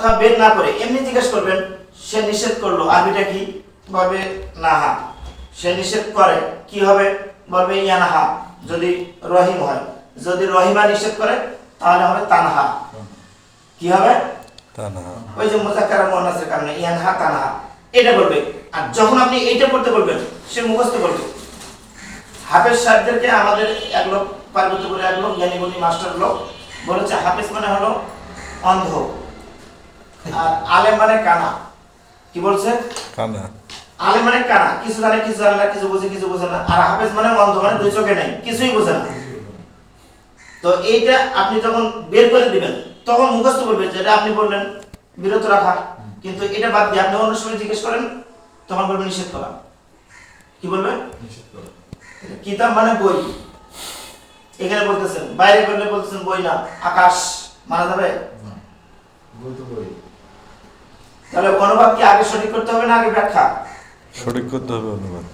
কথা বের না করে এমনি জিজ্ঞেস করবেন সে নিষেধ করল আরবিটা কি? বলবে নাহা সে নিষেধ করে কি হবে? বলবে ইয়ানাহা যদি রহিম হয়। যদি রহিমা নিষেধ করে তাহলে হবে তানহা। কি হবে? ওই যে মোজাক্কার মুয়ান্নাসের কারণে ইয়ানহা তানহা। এটা বলবে। আর যখন আপনি এইটা পড়তে বলবেন সে মুখস্থ করবে। হাফেজ সাহেবদেরকে আমাদের এক লোক পার্বতীপুরে এক লোক জ্ঞানী গুণী মাস্টার লোক বলেছে হাফেজ মানে হলো অন্ধ। আর আলেম মানে কানা। কি বলছে? কানা। আলেম মানে কানা। কিছু জানে কিছু জানে না কিছু বুঝে কিছু বোঝে না। আর হাফেজ মানে অন্ধ মানে দুই চোখে নেই। কিছুই বোঝে না। তো এইটা আপনি যখন বের করে দিবেন তখন মুখস্থ করবে যেটা আপনি বললেন বিরত রাখা। কিন্তু এটা বাদ দিয়ে আপনি অন্য সময় জিজ্ঞেস করেন তখন বলবেন নিষেধ করা। কি বলবেন? কিতাব মানে বই। এখানে বলতেছেন বাইরে করলে বলতেছেন বই না আকাশ। মানা যাবে? তাহলে অনুবাদ কি আগে সঠিক করতে হবে না আগে ব্যাখ্যা? সঠিক করতে হবে অনুবাদ।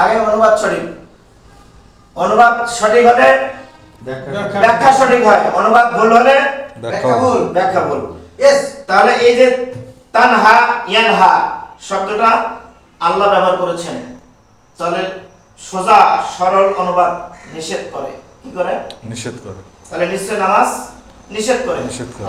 আগে অনুবাদ সঠিক। অনুবাদ সঠিক হলে ব্যাখ্যা সঠিক। হয়। অনুবাদ ভুল হলে ব্যাখ্যা ভুল ব্যাখ্যা ভুল। ইয়েস তাহলে এই যে তানহা ইয়ানহা শব্দটা আল্লাহ ব্যবহার করেছেন। তাহলে সোজা সরল অনুবাদ নিষেধ করে। কি করে? নিষেধ করে। তাহলে নিশ্চয় নামাজ নিষেধ করে।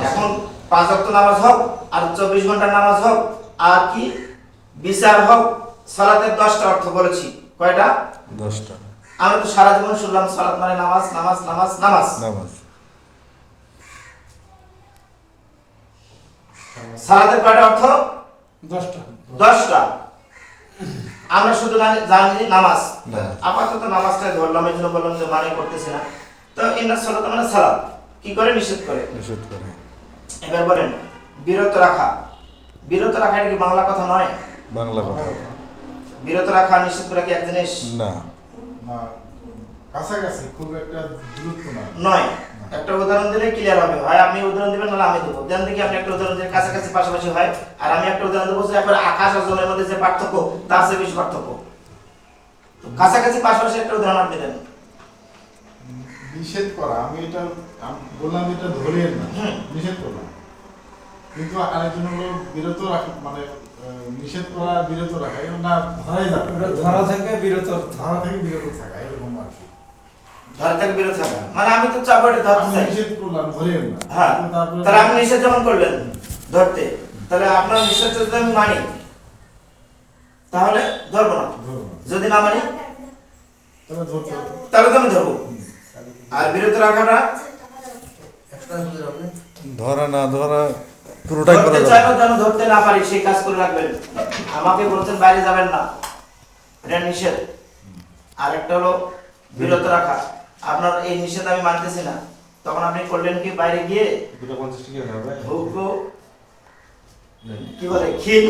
এখন পাঁচ ওয়াক্ত নামাজ হোক আর চব্বিশ ঘণ্টার নামাজ হোক আর কি বিচার হোক সালাতের দশটা অর্থ বলেছি। কয়টা? দশটা। আমরা তো সারা জীবন শুনলাম সালাত মানে নামাজ নামাজ নামাজ নামাজ। নামাজ। সালাতের কয়টা অর্থ? দশটা। দশটা। আমরা শুধু জানি- জানি নামাজ। নামাজ। আপাতত নামাজটা ধরলাম এই জন্য বললাম যে মানে করতেছি না। তো ইন্নার সালাত মানে সালাত। কি করে? নিষেধ করে। নিষেধ করে। এবার বলেন বিরত রাখা। বিরত রাখা এটা কি বাংলা কথা নয়? বাংলা কথা। বিরত রাখা নিষেধ করা কি এক জিনিস? না। না কাছাকাছি খুব একটা দূরত্ব না। নয়। একটা উদাহরণ দিলে ক্লিয়ার হবে। হয় আপনি উদাহরণ দিবেন নাহলে আমি দেবো। দেন দেখি আপনি একটা উদাহরণ দিলে কাছাকাছি পাশাপাশি হয়। আর আমি একটা উদাহরণ দেবো যে একবার আকাশ আর জলের মধ্যে যে পার্থক্য তার চেয়ে বেশি পার্থক্য। তো কাছাকাছি পাশাপাশি একটা উদাহরণ আপনি দেন। নিষেধ করা আমি এটা বললাম এটা ধরেন না। নিষেধ করলাম কিন্তু আরেকজন হলো বিরত রাখা মানে নিষেধ করা বিরত রাখা এটা না ধরাই যাবে ধরা থেকে বিরত ধরা থেকে বিরত থাকা এরকম আর কি। ধরে থেকে বিরত থাকা। মানে আমি তো চাপড়ে ধরতে নিষেধ করলাম ধরেন না। হ্যাঁ। তাহলে আপনি নিষেধ যেমন করলেন ধরতে তাহলে আপনার নিষেধ যদি আমি মানি তাহলে ধরবো না। ধরবো যদি না মানি তাহলে তো আমি ধরবো। আর বিরত রাখাটা? ধরা না ধরা পুরোটাই করা যাবে। চাইলেও যেন ধরতে না পারি সেই কাজ করে রাখবেন। আমাকে বলছেন বাইরে যাবেন না। এটা নিষেধ। আর একটা হলো বিরত রাখা। আপনার এই নিষেধ আমি মানতেছি না। তখন আপনি করলেন কি বাইরে গিয়ে? হুকো কি বলে খিল?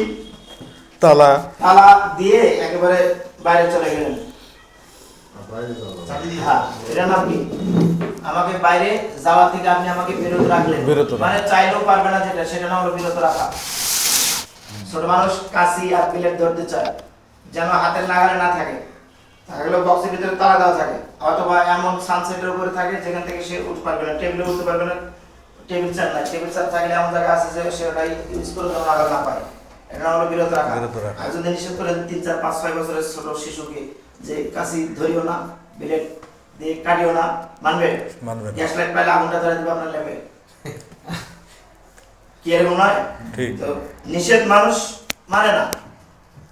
তালা। তালা দিয়ে একেবারে বাইরে চলে গেলেন। আমাকে বাইরে যাওয়া থেকে আপনি আমাকে বিরত রাখলেন। মানে চাইলেও পারবে না যেটা সেটা নাম হলো বিরত রাখা। ছোট মানুষ কাশি আর প্লেট ধরতে চায় যেন হাতের নাগালে না থাকে। থাকলে বক্সের ভিতরে তালা দেওয়া থাকে। অথবা এমন সানসেটের উপরে থাকে যেখান থেকে সে উঠতে পারবে না টেবিলে উঠতে পারবে না। টেবিল চেয়ার নাই। টেবিল চেয়ার থাকলে এমন জায়গা আছে যে সেটাই ইউজ করে যেন না পায়। এটা হলো বিরত রাখা। বিরত রাখা। আর যদি নিষেধ করেন তিন চার পাঁচ ছয় বছরের ছোট শিশুকে যে কাশি ধরিও না বিলেট দিয়ে কাটিও না মানবে? মানবে গ্যাস লাইট পাইলে আগুনটা ধরে দিবে আপনার লেবে কি এরকম নয়? তো নিষেধ মানুষ মানে না।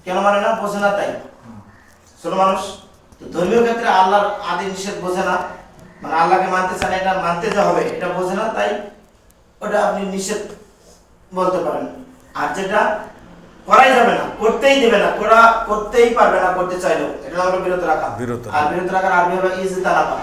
কেন মানে না? বোঝে না তাই। ছোট মানুষ তো ধর্মীয় ক্ষেত্রে আল্লাহর আদি নিষেধ বোঝে না। মানে আল্লাহকে মানতে চান এটা মানতে যে হবে এটা বোঝে না তাই ওটা আপনি নিষেধ বলতে পারেন। আর যেটা করাই যাবে না করতেই দেবে না করা করতেই পারবে না করতে চাইলেও। এটা হলো বিরত রাখা। বিরত আর বিরত রাখার আরবি হবে ইজতানাবা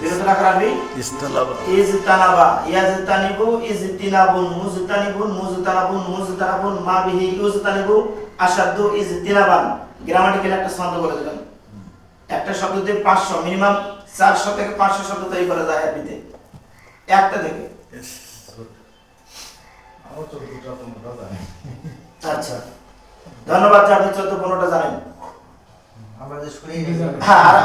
বিরত রাখার আরবি? ইস্তালাবা ইজতানাবা ইয়াজতানিবু ইজতিনাবুন মুজতানিবুন মুজতানাবুন মুজতানাবুন মা বিহি ইজতানিবু আসাদ্দু ইজতিনাবান গ্রামাটিক্যাল একটা ছন্দ বলে দিলাম। একটা শব্দ দিয়ে পাঁচশো মিনিমাম চারশো থেকে পাঁচশো শব্দ তৈরি করা যায় আরবিতে। একটা থেকে। আচ্ছা। ধন্যবাদ যে আপনি চোদ্দ পনেরোটা জানেন। আমরা যে শুনি হ্যাঁ